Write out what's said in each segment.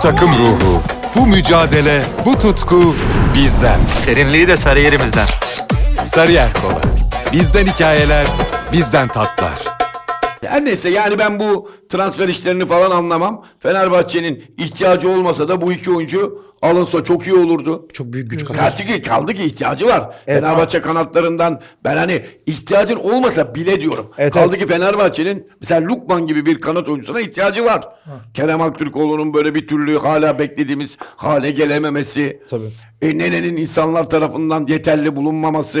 takım ruhu, bu mücadele, bu tutku bizden. Serinliği de sarı yerimizden. Sarıyer Kola. Bizden hikayeler, bizden tatlar. Her neyse yani ben bu transfer işlerini falan anlamam. Fenerbahçe'nin ihtiyacı olmasa da bu iki oyuncu alınsa çok iyi olurdu. Çok büyük güç kalır. Kaldı ki, kaldı ki ihtiyacı var. Evet, Fenerbahçe kanatlarından ben hani ihtiyacın olmasa bile diyorum. Evet, kaldı evet. ki Fenerbahçe'nin mesela Lukman gibi bir kanat oyuncusuna ihtiyacı var. Kerem Aktürkoğlu'nun böyle bir türlü hala beklediğimiz hale gelememesi. Tabii. E, Nene'nin insanlar tarafından yeterli bulunmaması.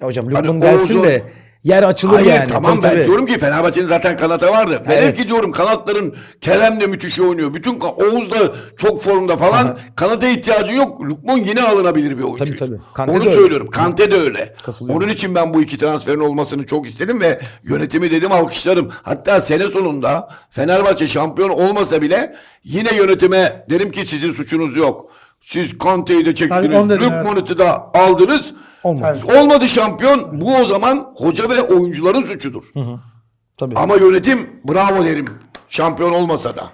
Ya hocam Hani Lukman gelsin Oğuz'un- de yer açılır Hayır yani. tamam Tabii, ben tabii. diyorum ki Fenerbahçe'nin zaten kanata vardı. Velev Evet. diyorum kanatların Kerem de müthiş oynuyor. Bütün Oğuz da çok formda falan. Kanata ihtiyacı yok. Lukman yine alınabilir bir oyuncu. Tabii, tabii. Kante Onu de öyle. söylüyorum. Kante de öyle. Onun için ben bu iki transferin olmasını çok istedim ve yönetimi dedim alkışlarım. Hatta sene sonunda Fenerbahçe şampiyon olmasa bile yine yönetime derim ki sizin suçunuz yok. Siz Kante'yi de çektiniz. dedim, Lukman'ı da aldınız. Olmaz. Hayır. Olmadı şampiyon. Bu o zaman hoca ve oyuncuların suçudur. Tabii. Ama yönetim bravo derim. Şampiyon olmasa da.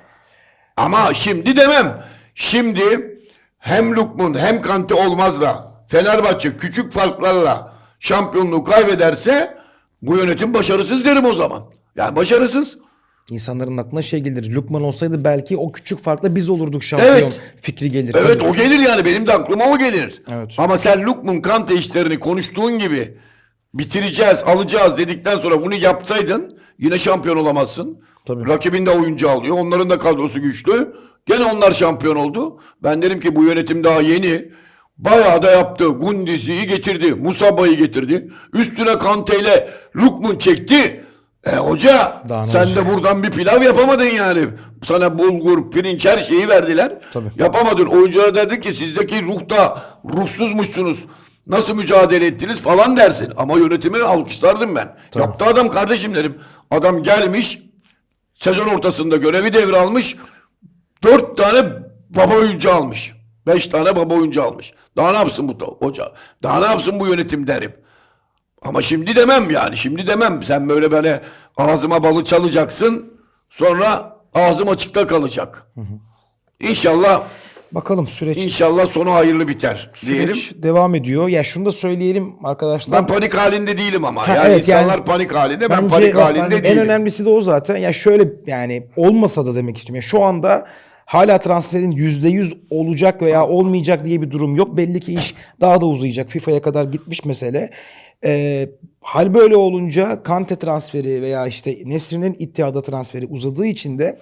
Ama şimdi demem. Şimdi hem Lukman hem Kante olmaz da Fenerbahçe küçük farklarla şampiyonluğu kaybederse bu yönetim başarısız derim o zaman. Yani başarısız. İnsanların aklına şey gelir. Lukman olsaydı belki o küçük farkla biz olurduk şampiyon Evet. fikri gelir. Evet Tabii. o gelir yani benim de aklıma o gelir. Evet. Ama sen Lukman Kante işlerini konuştuğun gibi bitireceğiz, alacağız dedikten sonra bunu yapsaydın yine şampiyon olamazsın. Tabii. Rakibin de oyuncu alıyor. Onların da kadrosu güçlü. Gene onlar şampiyon oldu. Ben derim ki bu yönetim daha yeni. Bayağı da yaptı. Gundiz'i getirdi. Musaba'yı getirdi. Üstüne Kante ile Lukman çekti. E hoca Daha sen olacak? de buradan bir pilav yapamadın yani. Sana bulgur, pirinç her şeyi verdiler. Tabii. Yapamadın. Oyunculara dedi ki sizdeki ruhta ruhsuzmuşsunuz. Nasıl mücadele ettiniz falan dersin. Ama yönetimi alkışlardım ben. Yaptı adam kardeşim derim. Adam gelmiş sezon ortasında görevi devralmış. Dört tane baba oyuncu almış. Beş tane baba oyuncu almış. Daha ne yapsın bu hoca? Daha ne yapsın bu yönetim derim. Ama şimdi demem yani. Şimdi demem. Sen böyle böyle ağzıma balı çalacaksın. Sonra ağzım açıkta kalacak. İnşallah Bakalım süreç inşallah sonu hayırlı biter diyelim. süreç devam ediyor. Ya şunu da söyleyelim arkadaşlar. Ben panik halinde değilim ama. Ha, yani evet, insanlar yani panik halinde. Ben panik halinde en değilim. önemlisi de o zaten. Ya şöyle yani olmasa da demek istiyorum. Ya şu anda hala transferin %100 olacak veya olmayacak diye bir durum yok. Belli ki iş daha da uzayacak. FIFA'ya kadar gitmiş mesele. Ee, hal böyle olunca Kante transferi veya işte Nesri'nin ittihada transferi uzadığı için de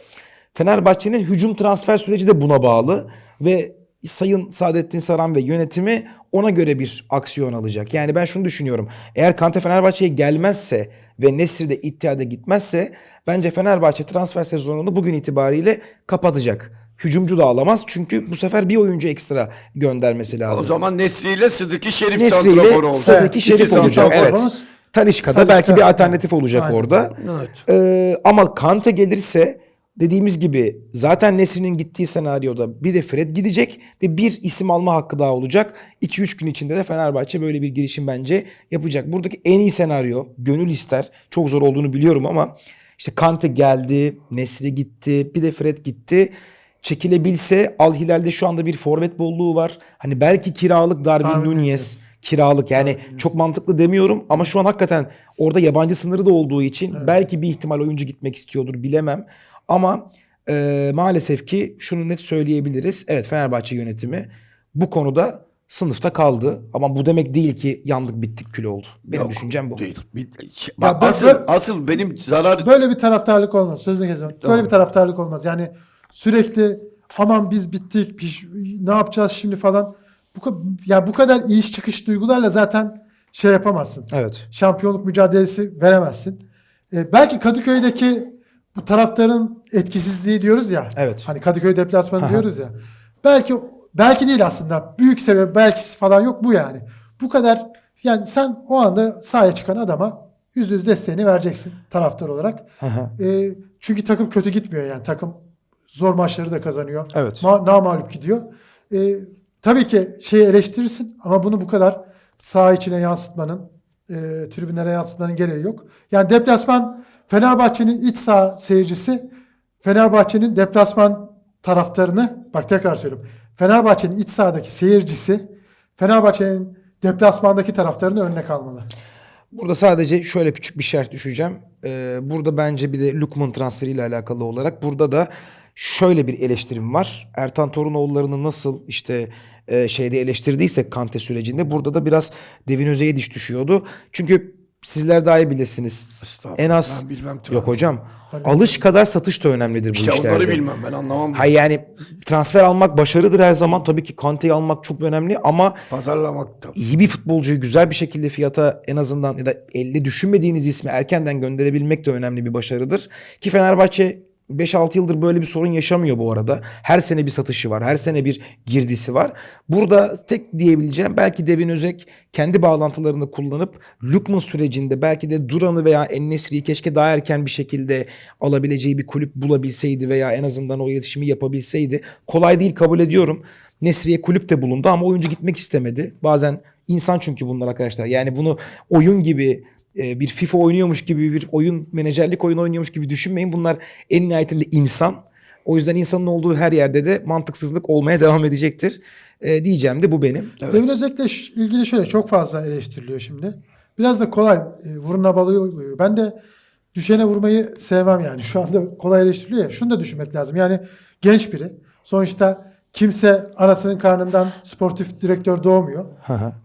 Fenerbahçe'nin hücum transfer süreci de buna bağlı ve Sayın Saadettin Saran ve yönetimi ona göre bir aksiyon alacak. Yani ben şunu düşünüyorum. Eğer Kante Fenerbahçe'ye gelmezse ve Nesri de ittihada gitmezse bence Fenerbahçe transfer sezonunu bugün itibariyle kapatacak. Hücumcu da alamaz çünkü bu sefer bir oyuncu ekstra göndermesi O lazım. zaman Nesri ile Sıdıki Şerif Nesri ile Evet, Şerif olacak. Evet. Talişka'da Talisca. belki bir alternatif olacak Aynen. orada. Evet. Ee, ama Kante gelirse dediğimiz gibi zaten Nesri'nin gittiği senaryoda bir de Fred gidecek ve bir isim alma hakkı daha olacak. 2-3 gün içinde de Fenerbahçe böyle bir girişim bence yapacak. Buradaki en iyi senaryo gönül ister. Çok zor olduğunu biliyorum ama işte Kante geldi, Nesri gitti, bir de Fred gitti. Çekilebilse Al Hilal'de şu anda bir forvet bolluğu var. Hani belki kiralık Darwin Darwin Nunez kiralık yani çok mantıklı demiyorum ama şu an hakikaten orada yabancı sınırı da olduğu için belki bir ihtimal oyuncu gitmek istiyordur bilemem. Ama e, maalesef ki şunu net söyleyebiliriz. Evet Fenerbahçe yönetimi bu konuda sınıfta kaldı. Ama bu demek değil ki yandık bittik kül oldu. Benim Yok, düşüncem bu. Değil. Bir- Bak, ben- asıl, asıl benim zarar Böyle bir taraftarlık olmaz. Sözünü keseceğim. Böyle Tamam. bir taraftarlık olmaz. Yani sürekli aman biz bittik, piş, ne yapacağız şimdi falan. Bu, ka- ya bu kadar iş çıkış duygularla zaten şey yapamazsın. Evet. Şampiyonluk mücadelesi veremezsin. Ee, belki Kadıköy'deki bu taraftarın etkisizliği diyoruz ya. Evet. Hani Kadıköy deplasmanı Aha. diyoruz ya. Belki belki değil aslında. Büyük sebep belki falan yok bu yani. Bu kadar yani sen o anda sahaya çıkan adama yüzde yüz desteğini vereceksin taraftar olarak. Aha. Ee, çünkü takım kötü gitmiyor yani. Takım zor maçları da kazanıyor. Evet. Ma namağlup gidiyor. Ee, tabii ki şeyi eleştirirsin ama bunu bu kadar saha içine yansıtmanın, e, tribünlere yansıtmanın gereği yok. Yani deplasman Fenerbahçe'nin iç saha seyircisi Fenerbahçe'nin deplasman taraftarını bak tekrar söylüyorum. Fenerbahçe'nin iç sahadaki seyircisi Fenerbahçe'nin deplasmandaki taraftarını önüne kalmalı. Burada sadece şöyle küçük bir şerh düşeceğim. Ee, burada bence bir de Lukman transferiyle alakalı olarak burada da şöyle bir eleştirim var. Ertan Torunoğulları'nı nasıl işte e, şeyde eleştirdiysek Kante sürecinde burada da biraz Devin Özey'e diş düşüyordu. Çünkü sizler daha iyi bilirsiniz. En az ben bilmem tabii. yok hocam. Alış kadar satış da önemlidir bu İşte işlerde. onları bilmem ben anlamam. Hayır yani transfer almak başarıdır her zaman. Tabii ki Kante'yi almak çok önemli ama Pazarlamak da. iyi bir futbolcuyu güzel bir şekilde fiyata en azından ya da elde düşünmediğiniz ismi erkenden gönderebilmek de önemli bir başarıdır. Ki Fenerbahçe 5-6 yıldır böyle bir sorun yaşamıyor bu arada. Her sene bir satışı var. Her sene bir girdisi var. Burada tek diyebileceğim belki Devin Özek kendi bağlantılarını kullanıp Lukman sürecinde belki de Duran'ı veya Ennesri'yi keşke daha erken bir şekilde alabileceği bir kulüp bulabilseydi veya en azından o iletişimi yapabilseydi. Kolay değil kabul ediyorum. Nesri'ye kulüp de bulundu ama oyuncu gitmek istemedi. Bazen insan çünkü bunlar arkadaşlar. Yani bunu oyun gibi bir FIFA oynuyormuş gibi bir oyun menajerlik oyunu oynuyormuş gibi düşünmeyin. Bunlar en nihayetinde insan. O yüzden insanın olduğu her yerde de mantıksızlık olmaya devam edecektir. E, diyeceğim de bu benim. Devin Özek'le ilgili şöyle çok fazla eleştiriliyor şimdi. Biraz da kolay e, vuruna balıyor. Ben de düşene vurmayı sevmem yani. Şu anda kolay eleştiriliyor ya. Şunu da düşünmek lazım. Yani genç biri. Sonuçta kimse anasının karnından sportif direktör doğmuyor.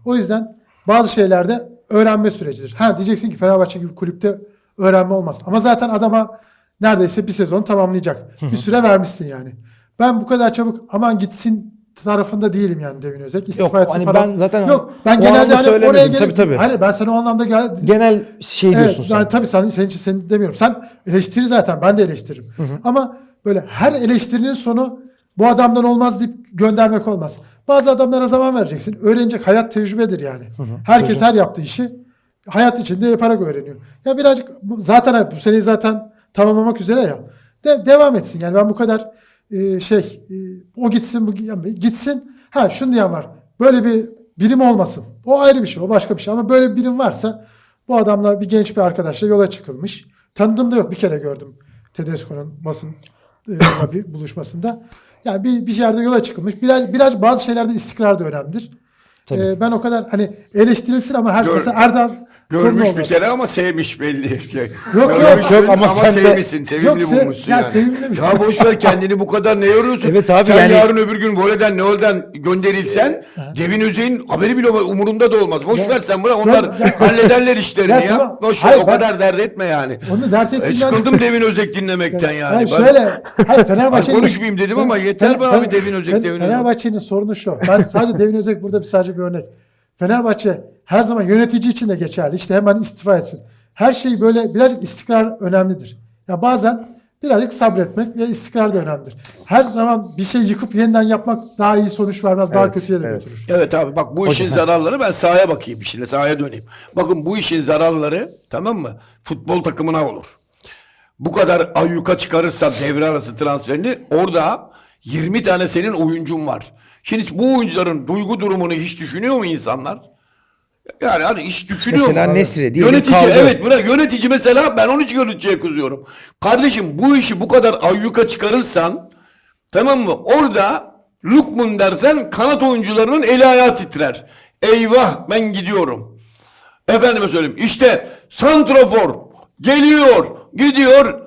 O yüzden bazı şeylerde öğrenme sürecidir. Ha diyeceksin ki Fenerbahçe gibi kulüpte öğrenme olmaz. Ama zaten adama neredeyse bir sezon tamamlayacak. bir süre vermişsin yani. Ben bu kadar çabuk aman gitsin tarafında değilim yani Devin Özek. İstifa Yok, hani falan. ben zaten Yok ben genelde hani oraya gerek Tabii, tabii. Hayır ben sana o anlamda gel Genel şey diyorsun evet, sen. Ben, tabii sen, senin için seni demiyorum. Sen eleştiri zaten ben de eleştiririm. Ama böyle her eleştirinin sonu bu adamdan olmaz deyip göndermek olmaz. Bazı adamlara zaman vereceksin. Öğrenecek hayat tecrübedir yani. Herkes her yaptığı işi hayat içinde yaparak öğreniyor. Ya birazcık zaten bu seneyi zaten tamamlamak üzere ya. De, devam etsin. Yani ben bu kadar e, şey e, o gitsin bu gitsin. Ha şunu diyen var. Böyle bir birim olmasın. O ayrı bir şey. O başka bir şey. Ama böyle bir birim varsa bu adamla bir genç bir arkadaşla yola çıkılmış. Tanıdığım da yok. Bir kere gördüm. Tedesco'nun basın e, bir buluşmasında. Yani bir, bir yerde yola çıkılmış. Biraz, biraz bazı şeylerde istikrar da önemlidir. E, ben o kadar hani eleştirilsin ama her Gör- mesela Erdal Görmüş bir kere ama sevmiş belli. yok, Görmüşsün yok ama sen de- sevmişsin, sevimli Yok, bulmuşsun ya yani. sevimli? Ya boş ver kendini bu kadar ne yoruyorsun? Evet abi, Sen yani- yarın öbür gün goleden Neol'den gönderilsen Devin Özey'in haberi bile umurunda da olmaz. Boş ver sen bırak onlar Ya- ya- hallederler işlerini Ya ya. tamam. Boş ver Hayır, o ben- kadar dert etme yani. Onu dert E, ettiğimden... sıkıldım Devin Özek dinlemekten yani. Yani Ben- şöyle, hayır Fenerbahçe'nin... Ay, konuşmayayım dedim ama yeter be abi Devin Özek, Devin Özek. Fenerbahçe'nin sorunu şu. Ben sadece Devin Özek burada bir sadece bir örnek. Fenerbahçe her zaman yönetici için de geçerli. İşte hemen istifa etsin. Her şey böyle birazcık istikrar önemlidir. Ya bazen birazcık sabretmek ve istikrar da önemlidir. Her zaman bir şey yıkıp yeniden yapmak daha iyi sonuç vermez, daha Evet, kötüye de evet. götürür. Evet abi bak bu işin zararları ben sahaya bakayım şimdi sahaya döneyim. Bakın bu işin zararları tamam mı? Futbol takımına olur. Bu kadar ayyuka çıkarırsa devre arası transferini orada 20 tane senin oyuncun var. Şimdi bu oyuncuların duygu durumunu hiç düşünüyor mu insanlar? Yani hani hiç düşünüyor Mesela mu? Nesri diyelim Yönetici kaldı. evet bırak yönetici mesela ben onun için yöneticiye kızıyorum. Kardeşim bu işi bu kadar ayyuka çıkarırsan tamam mı? Orada Lukman dersen kanat oyuncularının eli ayağı titrer. Eyvah ben gidiyorum. Efendime söyleyeyim işte Santrofor geliyor gidiyor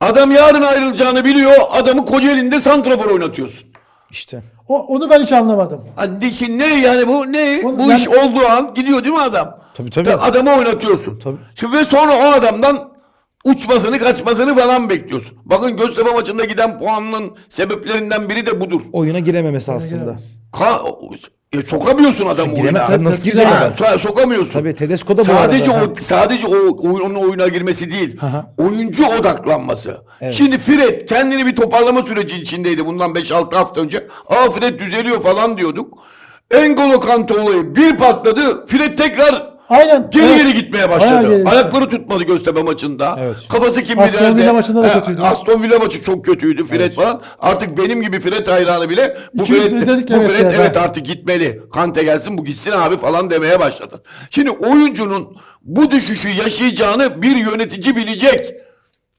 adam yarın ayrılacağını biliyor adamı Kocaeli'nde Santrofor oynatıyorsun. İşte. O, onu ben hiç anlamadım. Hani ki ne yani bu ne? Oğlum bu ben- iş olduğu an gidiyor değil mi adam? Tabii, tabii. Ta- Adamı oynatıyorsun. Tabii. Şimdi ve sonra o adamdan uçmasını kaçmasını falan bekliyorsun. Bakın Göztepe maçında giden puanının sebeplerinden biri de budur. Oyuna girememesi aslında. giremez. Ka- e, sokamıyorsun adamı Giremez, oyuna. tabii, nasıl girecek Ha, adam? so- sokamıyorsun. Tabii Tedesco da bu sadece arada. o sadece o oyunun oyuna girmesi değil. hı. oyuncu odaklanması. Evet. Şimdi Fred kendini bir toparlama süreci içindeydi bundan 5-6 hafta önce. Aa Fred düzeliyor falan diyorduk. Engolo Kante olayı bir patladı. Fred tekrar Aynen. Geri Evet. geri gitmeye Bayağı başladı. geri. Ayakları tutmadı Göztepe maçında. Evet. Kafası kim Aston bilir Villa nerede. maçında da He, kötüydü. Aston Villa maçı çok kötüydü Fred falan. Artık benim gibi Fred hayranı bile bu İki Fred, dedik, bu evet Fred ya, evet artık gitmeli. Kante gelsin bu gitsin abi falan demeye başladı. Şimdi oyuncunun bu düşüşü yaşayacağını bir yönetici bilecek.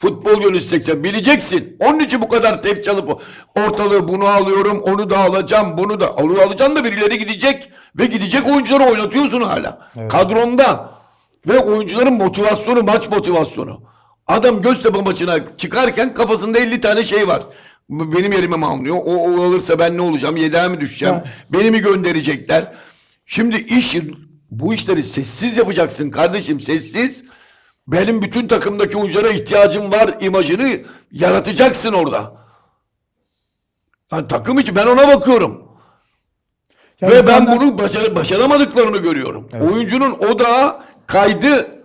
Futbol yöneteceksen bileceksin. Onun için bu kadar tep çalıp ortalığı bunu alıyorum, onu da alacağım, bunu da onu alacaksın da birileri gidecek ve gidecek oyuncuları oynatıyorsun hala. Kadronda ve oyuncuların motivasyonu, maç motivasyonu. Adam Göztepe maçına çıkarken kafasında 50 tane şey var. Benim yerime mi alınıyor? O, o alırsa ben ne olacağım? Yedeğe mi düşeceğim? Ya. Beni mi gönderecekler? Şimdi iş bu işleri sessiz yapacaksın kardeşim sessiz. Benim bütün takımdaki oyunculara ihtiyacım var imajını yaratacaksın orada. Yani takım için ben ona bakıyorum. Ya Ve insanlar- ben bunu başar başaramadıklarını görüyorum. Oyuncunun odağı kaydı.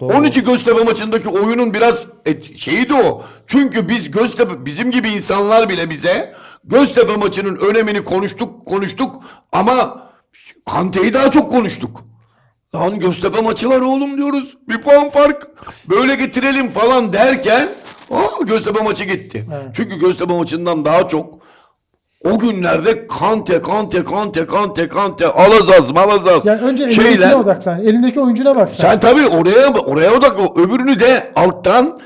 Onun için Göztepe maçındaki oyunun biraz et, şeyi de o. Çünkü biz Göztepe bizim gibi insanlar bile bize Göztepe maçının önemini konuştuk konuştuk ama Kante'yi daha çok konuştuk. Lan Göztepe maçı var oğlum diyoruz. Bir puan fark. Böyle getirelim falan derken aa, Göztepe maçı gitti. Evet. Çünkü Göztepe maçından daha çok o günlerde Kante, Kante, Kante, Kante, Kante, Alazaz, Malazaz Yani önce elindekine odaklan. Elindeki oyuncuna bak sen. sen tabii oraya oraya odaklı. Öbürünü de alttan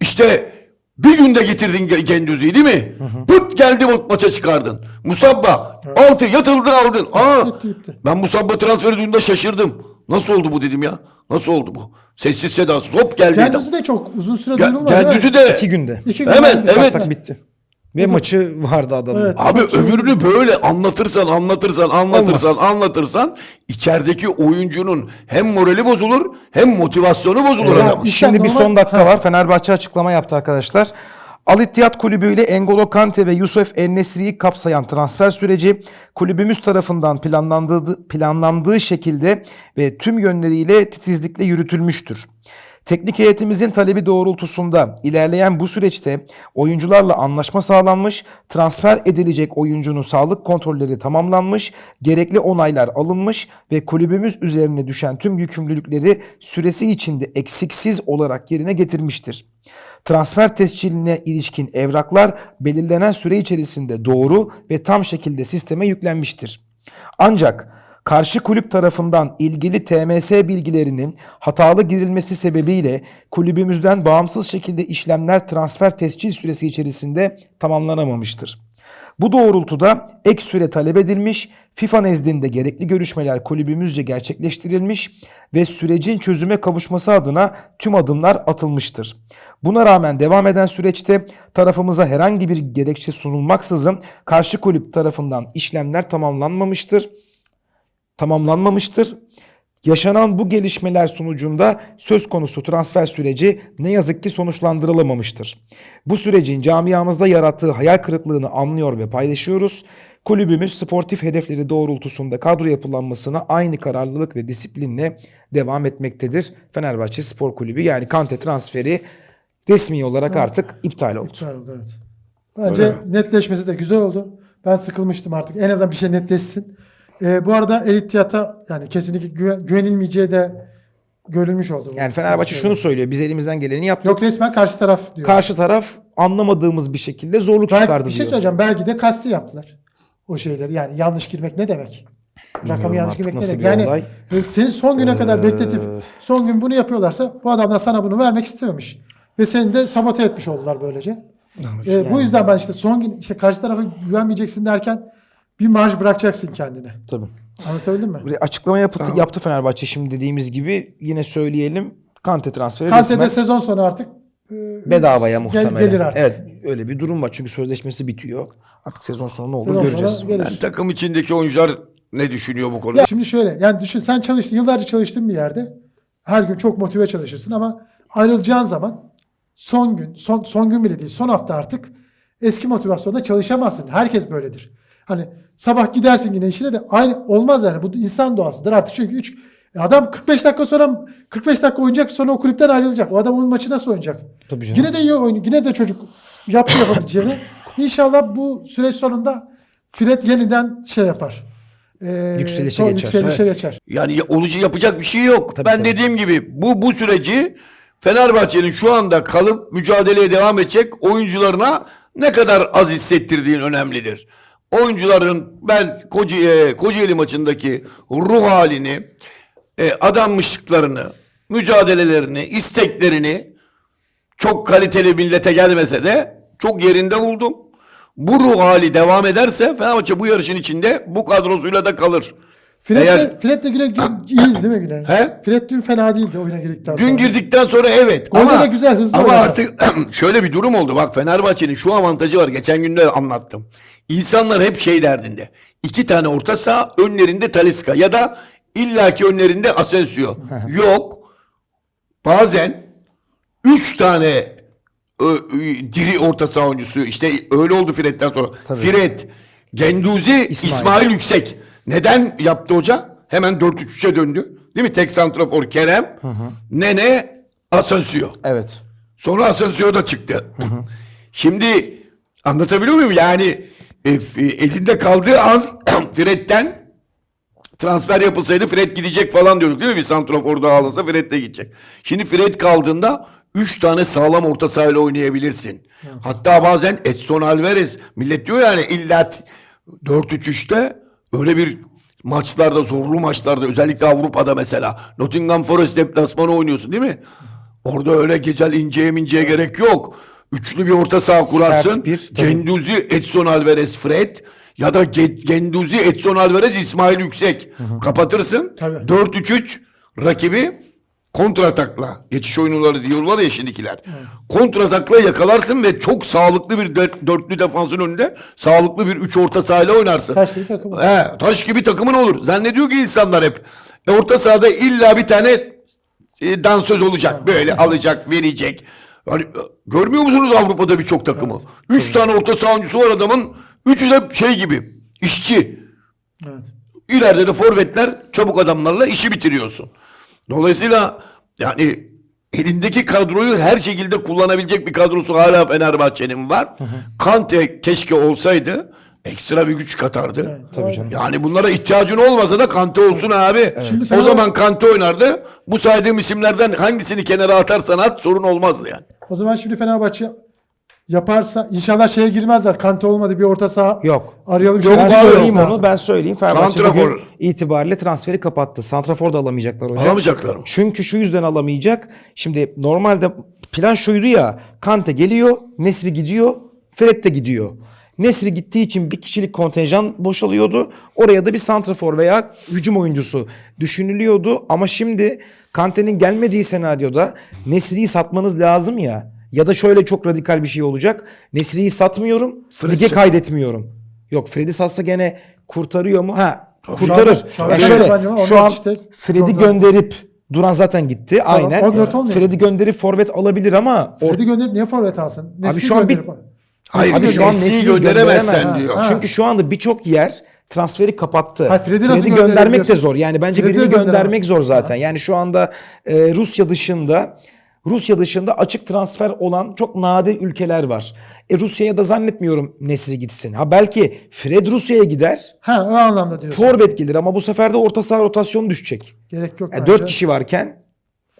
işte bir günde getirdin Ge- Gendüzi'yi değil mi? Pıt geldi ma- maça çıkardın. Musabba altı yatıldı aldın. Aa, Gitti, gitti. ben Musabba transferi duyduğumda şaşırdım. Nasıl oldu bu dedim ya? Nasıl oldu bu? Sessiz sedasız hop geldi. Kendisi de çok uzun süre Ge- mi? Kendisi de İki günde. İki gün Hemen, evet. Tak tak bitti. Ve maçı vardı adamın. Evet. Abi şey öbürünü böyle anlatırsan anlatırsan anlatırsan Olmaz. anlatırsan içerideki oyuncunun hem morali bozulur hem motivasyonu bozulur adamın. işte Şimdi bir son dakika var. Fenerbahçe açıklama yaptı arkadaşlar. Al İttihad Kulübü ile Engolo Kante ve Yusuf Ennesri'yi kapsayan transfer süreci kulübümüz tarafından planlandığı, planlandığı şekilde ve tüm yönleriyle titizlikle yürütülmüştür. Teknik heyetimizin talebi doğrultusunda ilerleyen bu süreçte oyuncularla anlaşma sağlanmış, transfer edilecek oyuncunun sağlık kontrolleri tamamlanmış, gerekli onaylar alınmış ve kulübümüz üzerine düşen tüm yükümlülükleri süresi içinde eksiksiz olarak yerine getirmiştir. Transfer tesciline ilişkin evraklar belirlenen süre içerisinde doğru ve tam şekilde sisteme yüklenmiştir. Ancak karşı kulüp tarafından ilgili TMS bilgilerinin hatalı girilmesi sebebiyle kulübümüzden bağımsız şekilde işlemler transfer tescil süresi içerisinde tamamlanamamıştır. Bu doğrultuda ek süre talep edilmiş, FIFA nezdinde gerekli görüşmeler kulübümüzce gerçekleştirilmiş ve sürecin çözüme kavuşması adına tüm adımlar atılmıştır. Buna rağmen devam eden süreçte tarafımıza herhangi bir gerekçe sunulmaksızın karşı kulüp tarafından işlemler tamamlanmamıştır tamamlanmamıştır. Yaşanan bu gelişmeler sonucunda söz konusu transfer süreci ne yazık ki sonuçlandırılamamıştır. Bu sürecin camiamızda yarattığı hayal kırıklığını anlıyor ve paylaşıyoruz. Kulübümüz sportif hedefleri doğrultusunda kadro yapılanmasına aynı kararlılık ve disiplinle devam etmektedir. Fenerbahçe Spor Kulübü yani Kante transferi resmi olarak artık iptal oldu. İptal oldu, evet. Bence netleşmesi de güzel oldu. Ben sıkılmıştım artık. En azından bir şey netleşsin. Ee, bu arada El İttihad'a yani kesinlikle güven- güvenilmeyeceği de görülmüş oldu. bu. Yani Fenerbahçe şunu söylüyor. Biz elimizden geleni yaptık. Yok resmen karşı taraf diyor. Karşı taraf anlamadığımız bir şekilde zorluk Belki- çıkardı bir şey diyor. söyleyeceğim. Belki de kasti yaptılar. O şeyleri. Yani yanlış girmek ne demek? Rakamı yanlış girmek ne demek? bir Yani olay. e, seni son güne kadar bekletip son gün bunu yapıyorlarsa bu adamlar sana bunu vermek istememiş. Ve seni de sabote etmiş oldular böylece. E, Bu yüzden ben işte son gün işte karşı tarafa güvenmeyeceksin derken bir marj bırakacaksın kendine. Tabii. Anlatabildim mi? Bir Açıklama yaptı, yaptı Fenerbahçe şimdi dediğimiz gibi yine söyleyelim. Kante transferi Kante'de resmen sezon sonu artık e, bedavaya gel- muhtemelen. gelir artık. Evet öyle bir durum var çünkü sözleşmesi bitiyor. Artık sezon sonu ne olur Sezon göreceğiz. Yani takım içindeki oyuncular ne düşünüyor bu konuda? Ya şimdi şöyle yani düşün sen çalıştın yıllarca çalıştığın bir yerde her gün çok motive çalışırsın ama ayrılacağın zaman son gün son son gün bile değil son hafta artık eski motivasyonda çalışamazsın. Herkes böyledir. Hani sabah gidersin yine işine de aynı olmaz yani bu insan doğasıdır artık çünkü 3 adam 45 dakika sonra 45 dakika oynayacak sonra o kulüpten ayrılacak. O adam onun maçı nasıl oynayacak? Tabii canım. Yine de iyi oynuyor. Yine de çocuk yaptı yapabileceğini. İnşallah bu süreç sonunda Fred yeniden şey yapar. Ee, Yükselişe son geçer. Yükselişe geçer. Yani ya- olucu yapacak bir şey yok. Tabii, ben tabii. dediğim gibi bu bu süreci Fenerbahçe'nin şu anda kalıp mücadeleye devam edecek oyuncularına ne kadar az hissettirdiğin önemlidir. Oyuncuların ben Koca, e, Kocaeli maçındaki ruh halini, e, adanmışlıklarını, mücadelelerini, isteklerini çok kaliteli millete gelmese de çok yerinde buldum. Bu ruh hali devam ederse Fenerbahçe bu yarışın içinde bu kadrosuyla da kalır. Fred, Eğer- de, Fred de Güne iyiydi değil mi Güne? He? Fred dün fena değildi oyuna girdikten sonra. Dün girdikten sonra evet. Golde ama, de güzel, hızlı Ama oynadı. artık şöyle bir durum oldu. Bak Fenerbahçe'nin şu avantajı var. Geçen gün de anlattım. İnsanlar hep şey derdinde. İki tane orta saha önlerinde Talisca ya da illaki önlerinde Asensio. Yok. Bazen üç tane ö, ö, diri orta saha oyuncusu işte öyle oldu Fred'den sonra. Fred, Genduzi, İsmail. İsmail. Yüksek. Neden yaptı hoca? Hemen 4-3-3'e döndü. Değil mi? Tek santrafor Kerem, Nene, Asensio. Evet. Sonra Asensio da çıktı. Şimdi anlatabiliyor muyum? Yani e, e, elinde kaldığı an Fred'den transfer yapılsaydı Fred gidecek falan diyorduk değil mi? Bir santrafor daha alınsa Fred de gidecek. Şimdi Fred kaldığında 3 tane sağlam orta sahayla oynayabilirsin. Hatta bazen Edson Alvarez millet diyor yani illa t- 4-3-3'te öyle bir maçlarda zorlu maçlarda özellikle Avrupa'da mesela Nottingham Forest deplasmanı oynuyorsun değil mi? Orada öyle gecel inceye minceye gerek yok. Üçlü bir orta saha kurarsın. bir, tabii. Genduzi, Edson Alvarez, Fred ya da Ge- Genduzi, Edson Alvarez, İsmail Yüksek. Kapatırsın. Tabii. 4-3-3 rakibi kontratakla. Geçiş oyunları diyorlar ya şimdikiler. Kontratakla yakalarsın ve çok sağlıklı bir dört- dörtlü defansın önünde sağlıklı bir üç orta sahayla oynarsın. Taş gibi takım. He, taş gibi takımın olur. Zannediyor ki insanlar hep. E, orta sahada illa bir tane e, dansöz olacak. Böyle alacak, verecek. Yani, e, görmüyor musunuz Avrupa'da birçok takımı? Üç tane orta saha oyuncusu var adamın. Üçü de şey gibi. işçi. Evet. İleride de forvetler çabuk adamlarla işi bitiriyorsun. Dolayısıyla yani elindeki kadroyu her şekilde kullanabilecek bir kadrosu hala Fenerbahçe'nin var. Kante keşke olsaydı ekstra bir güç katardı. tabii canım. Yani bunlara ihtiyacın olmasa da Kante olsun abi. Şimdi o zaman Kante oynardı. Bu saydığım isimlerden hangisini kenara atarsan at sorun olmazdı yani. O zaman şimdi Fenerbahçe yaparsa inşallah şeye girmezler. Kante olmadı bir orta saha Yok. arayalım. Yok, Ben söyleyeyim onu. Ben söyleyeyim. Fenerbahçe Santrafor. bugün itibariyle transferi kapattı. Santrafor da alamayacaklar hocam. Alamayacaklar mı? Çünkü şu yüzden alamayacak. Şimdi normalde plan şuydu ya. Kante geliyor, Nesri gidiyor, Fred de gidiyor. Nesri gittiği için bir kişilik kontenjan boşalıyordu. Oraya da bir santrafor veya hücum oyuncusu düşünülüyordu. Ama şimdi Kante'nin gelmediği senaryoda Nesri'yi satmanız lazım ya. Ya da şöyle çok radikal bir şey olacak. Nesri'yi satmıyorum, lige kaydetmiyorum. Yok Fred'i satsa gene kurtarıyor mu? Ha kurtarır. şu an- Ya şu an şöyle şu 14 an işte, Fred'i gönderip Duran zaten gitti. Aynen. 14 olmuyor. Fred'i gönderip forvet alabilir ama Fred'i gönderip niye forvet alsın? Abi Nesli'yi şu an bir- Hayır, Abi şu an Messi'yi gönderemezsen gönderemez. diyor. Ha. Çünkü şu anda birçok yer transferi kapattı. Ha, Fred'i nasıl göndermek de zor. Yani bence Fred'i birini göndermek zor zaten. Yani şu anda e, Rusya dışında Rusya dışında açık transfer olan çok nadir ülkeler var. E Rusya'ya da zannetmiyorum Nesri gitsin. Ha belki Fred Rusya'ya gider. Ha o anlamda diyorsun. Forvet gelir ama bu sefer de orta saha rotasyonu düşecek. Gerek yok. Yani bence. 4 kişi varken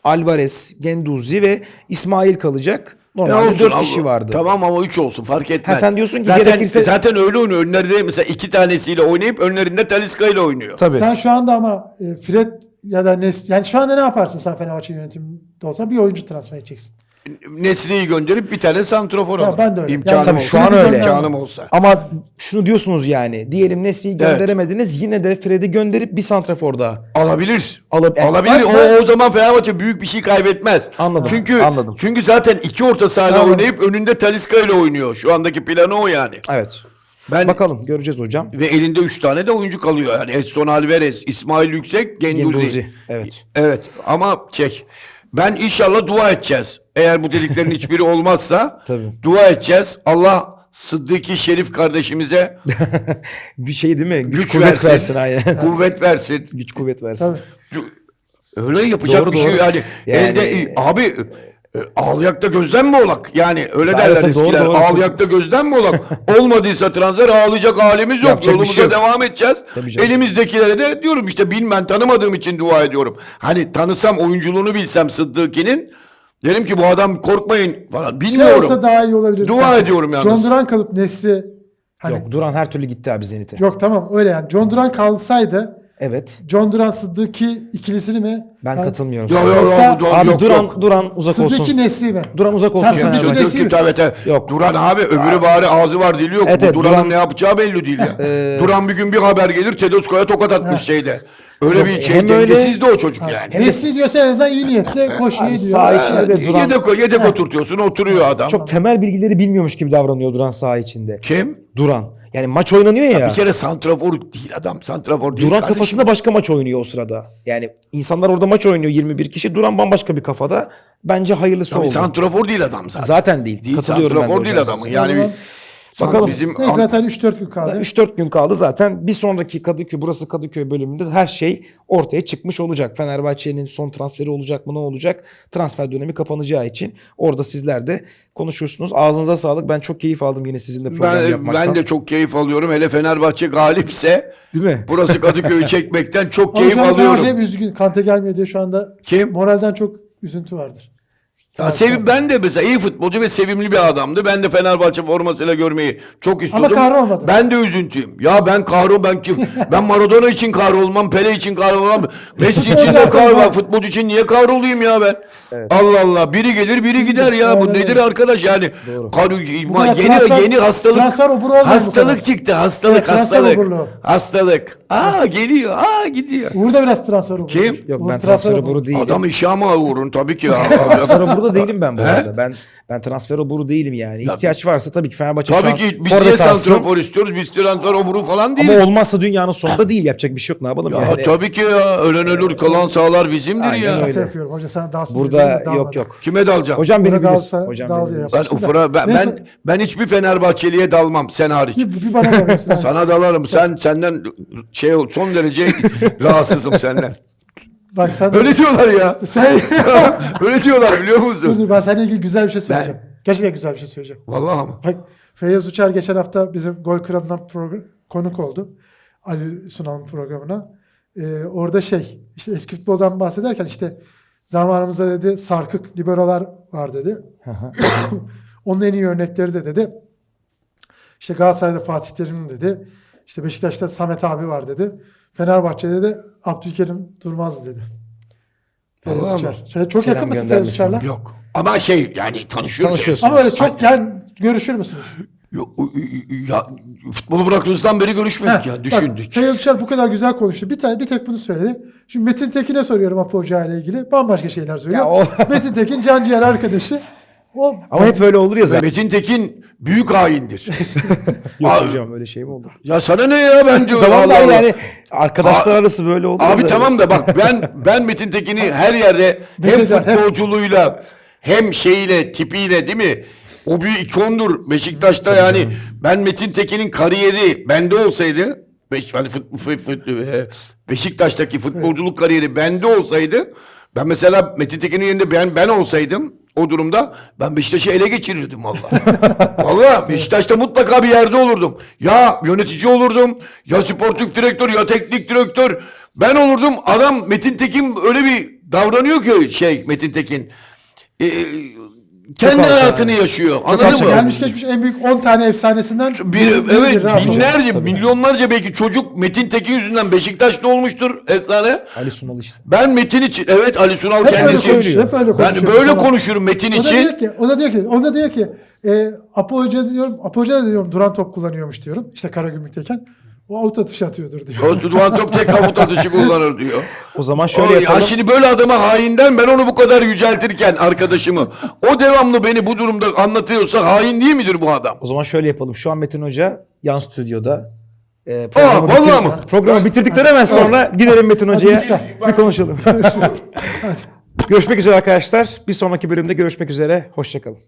Alvarez, Genduzi ve İsmail kalacak. Normalde olsun 4 Allah- kişi vardı. Tamam ama 3 olsun fark etmez. Ha, sen diyorsun ki zaten, gerekirse- Zaten öyle oynuyor. Önlerinde mesela iki tanesiyle oynayıp önlerinde Talisca ile oynuyor. Tabii. Sen şu anda ama e, Fred ya da Nes yani şu anda ne yaparsın sen Fenerbahçe yönetiminde olsan bir oyuncu transfer edeceksin. Nesri'yi gönderip bir tane santrofor Ya alır. ben de öyle. İmkanım Yani Tabii olsa. şu an öyle. İmkanım olsa. Ama şunu diyorsunuz yani. Diyelim Nesli'yi Evet. gönderemediniz. Yine de Fred'i gönderip bir santrafor daha. Alabilir. Alab- Alabilir. Ben- o, ben- o zaman Fenerbahçe büyük bir şey kaybetmez. Anladım, Çünkü anladım. çünkü zaten iki orta Tamam. oynayıp önünde Talisca ile oynuyor. Şu andaki planı o yani. Evet. Ben Bakalım göreceğiz hocam. ve elinde üç tane de oyuncu kalıyor. Yani Edson Alvarez, İsmail Yüksek, Genduzi. Genduzi. Evet. Evet ama çek. Ben inşallah dua edeceğiz. Eğer bu dediklerin hiçbiri olmazsa Tabii. dua edeceğiz. Allah Sıddıki Şerif kardeşimize Bir şey değil mi? Güç, güç, kuvvet versin, versin. aynen. kuvvet versin. Güç kuvvet versin. Öyle yapacak Doğru, bir şey doğru. yani. Yani- Elde abi e, ağlayakta gözden mi olak? Yani öyle Evet, derler doğru, eskiler. doğru. ağlayakta gözden mi olak? Olmadıysa transfer ağlayacak halimiz yok. Yapacak Yolumuza şey yok. devam edeceğiz. Elimizdekilere de diyorum işte bilmem tanımadığım için dua ediyorum. Hani tanısam oyunculuğunu bilsem Sıddıki'nin derim ki bu adam korkmayın falan. Şey Bilmiyorum. olsa daha iyi olabilir. Dua sanki. ediyorum yalnız. John Duran kalıp Nesli hani Yok Duran her türlü gitti abi Zenit'e. Yok tamam öyle yani. John Duran kalsaydı Evet. John Duran Sıddıki ikilisini mi? Ben katılmıyorum. Yo, sana. yo, yo, Yoksa- Abi yok, Duran yok. Duran uzak Sıddıki olsun. Nesli mi? Duran uzak olsun Sen Fenerbahçe. Sıddıki Yok, Nesli yok, mi? evet, evet. Yok. Duran abi öbürü bari ağzı var dili yok. Evet, Bu evet, Duran'ın Duran- ne yapacağı belli değil ya. Ee, Duran bir gün bir haber gelir Tedesco'ya tokat atmış şeyde. Öyle bir şey hem öyle- dengesiz de o çocuk yani. Nesli diyorsa en azından iyi niyetle koşuyor diyor. sağ içinde de Duran Yedek, yedek oturtuyorsun oturuyor adam. çok temel bilgileri bilmiyormuş gibi davranıyor Duran saha içinde. Kim? Duran. Yani maç oynanıyor ya. Bir kere santrafor değil adam. Santrafor değil. Duran kardeşim. kafasında başka maç oynuyor o sırada. Yani insanlar orada maç oynuyor 21 kişi. Duran bambaşka bir kafada. Bence hayırlısı Tabii oldu. santrafor değil adam zaten. Zaten değil. Değil Katılıyorum ben de santrafor değil hocam adamın. size. Yani bir, Bakalım. Bakalım. bizim Neyse zaten 3-4 gün kaldı. 3-4 gün kaldı zaten. Bir sonraki Kadıköy, burası Kadıköy bölümünde her şey ortaya çıkmış olacak. Fenerbahçe'nin son transferi olacak mı ne olacak? Transfer dönemi kapanacağı için orada sizler de konuşursunuz. Ağzınıza sağlık. Ben çok keyif aldım yine sizinle program ben, yapmaktan. ben de çok keyif alıyorum. Hele Fenerbahçe galipse Değil mi? burası Kadıköy'ü çekmekten çok keyif şu an Fenerbahçe alıyorum. hep üzgün. Kante gelmiyor diye şu anda Kim? moralden çok üzüntü vardır. Ya sevim, ben de mesela iyi futbolcu ve sevimli bir adamdı. Ben de Fenerbahçe formasıyla görmeyi çok istiyordum. kahrolmadı. Ben de üzüntüm. Ya ben kahrol ben kim? ben Maradona için kahrolmam, Pele için kahrolmam, Messi için de kahrolmam. var. Futbolcu için niye kahrolayım ya ben? Allah Allah. Biri gelir, biri gider ya. Bu nedir arkadaş yani? Kar, yeni transfer- yeni hastalık. transfer oburu olmaz bu hastalık çıktı. Hastalık, Evet, transfer hastalık. oburluğu. Hastalık. Aa geliyor. Aa gidiyor. Uğur da biraz transfer oldu. Kim? Yok ben transfer oburu değilim. Adam işe ama uğrun tabii ki. transfer oburu da değilim ben bu He? arada. Ben ben transfer oburu değilim yani. İhtiyaç varsa tabii ki Fenerbahçe şu Tabii an ki biz forvet niye alsın. santrafor istiyoruz? Biz transfer oburu falan değiliz. Ama olmazsa dünyanın sonunda değil. Yapacak bir şey yok. Ne yapalım Ya yani? tabii ki ya. Ölen ölür kalan sağlar bizimdir Aynen ya. öyle. Şaka yapıyorum. Hoca sana dalsın. Burada yok yok. Kime dalacağım? Hocam beni dalsa- Hocam dal beni diye ben ufura ben, Neyse. ben ben hiçbir Fenerbahçeliye dalmam sen hariç. Bir, bir bana. Sana dalarım. Sen senden şey ol son derece rahatsızım senden. Bak sen de- Öyle diyorlar ya. Sen, Öyle diyorlar biliyor dur musun? dur ben seninle ilgili güzel bir şey söyleyeceğim. Gerçekten güzel bir şey söyleyeceğim. Vallahi ama. Bak Feyyaz Uçar geçen hafta bizim Gol Kralı'ndan progr- konuk oldu. Ali Sunal'ın programına. Ee, orada şey işte eski futboldan bahsederken işte zamanımızda dedi sarkık liberolar var dedi. Onun en iyi örnekleri de dedi. İşte Galatasaray'da Fatih Terim dedi. İşte Beşiktaş'ta Samet abi var dedi. Fenerbahçe'de de Abdülkerim Durmaz dedi. Feyyaz Vallahi Uçar. Şöyle çok Selam yakın mısın Feyyaz göndermesin. Uçar'la? Yok. Ama şey yani tanışıyoruz. Tanışıyorsun. Ama öyle çok yani görüşür müsünüz? Yok, ya, futbolu bıraktığımızdan beri görüşmedik Ha, ya. Düşün. bak, düşün. Feyyaz Uçar bu kadar güzel konuştu. Bir, tane, bir tek bunu söyledi. Şimdi Metin Tekin'e soruyorum Apo Hoca ile ilgili. Bambaşka şeyler söylüyor. Ya o- Metin Tekin can ciğer arkadaşı. O Ama hep öyle olur ya zaten. Metin Tekin büyük haindir. Yok Abi- hocam öyle şey mi olur? ya sana ne ya ben diyorum. Tamam da yani arkadaşlar A- arası böyle olur. Abi zaten. tamam da bak ben ben Metin Tekin'i her yerde hem futbolculuğuyla hem şeyiyle tipiyle değil mi? O bir ikondur Beşiktaş'ta yani. Ben Metin Tekin'in kariyeri bende olsaydı Beş, hani fut, fut- fut- e, Beşiktaş'taki futbolculuk kariyeri bende olsaydı ben mesela Metin Tekin'in yerinde ben ben olsaydım o durumda ben Beşiktaş'ı ele geçirirdim vallahi. vallahi Beşiktaş'ta mutlaka bir yerde olurdum. Ya yönetici olurdum, ya sportif direktör, ya teknik direktör. Ben olurdum. Adam Metin Tekin öyle bir davranıyor ki şey Metin Tekin. Ee, kendi alçak hayatını yani. yaşıyor. Anladın alçak mı? gelmiş geçmiş en büyük 10 tane efsanesinden Bir, biridir, evet binlerce, milyonlarca belki çocuk Metin Tekin yüzünden Beşiktaşlı olmuştur efsane. Ali Sunal işte. Ben Metin için evet Ali Sunal Hep öyle kendisi konuşuyor, hep öyle Ben konuşuyor. böyle Sonra- konuşurum Metin O da diyor için. ki, o da diyor ki, o da diyor ki, e, Apo Hoca diyorum, Apo Hoca da diyorum duran top kullanıyormuş diyorum. İşte Karagümrük'teyken. O out atışı atıyordur diyor. O Duvan Top tek kavut atışı kullanır diyor. O zaman O, şöyle ya yapalım. şimdi böyle adama hainden ben onu bu kadar yüceltirken arkadaşımı o devamlı beni bu durumda anlatıyorsa hain değil midir bu adam? O zaman şöyle yapalım. Şu an Metin Hoca yan stüdyoda. Ee, programı, vallahi bitir- mı? programı bitirdikten hemen sonra gidelim Metin Hoca'ya bir konuşalım. görüşmek üzere arkadaşlar. Bir sonraki bölümde görüşmek üzere. Hoşçakalın.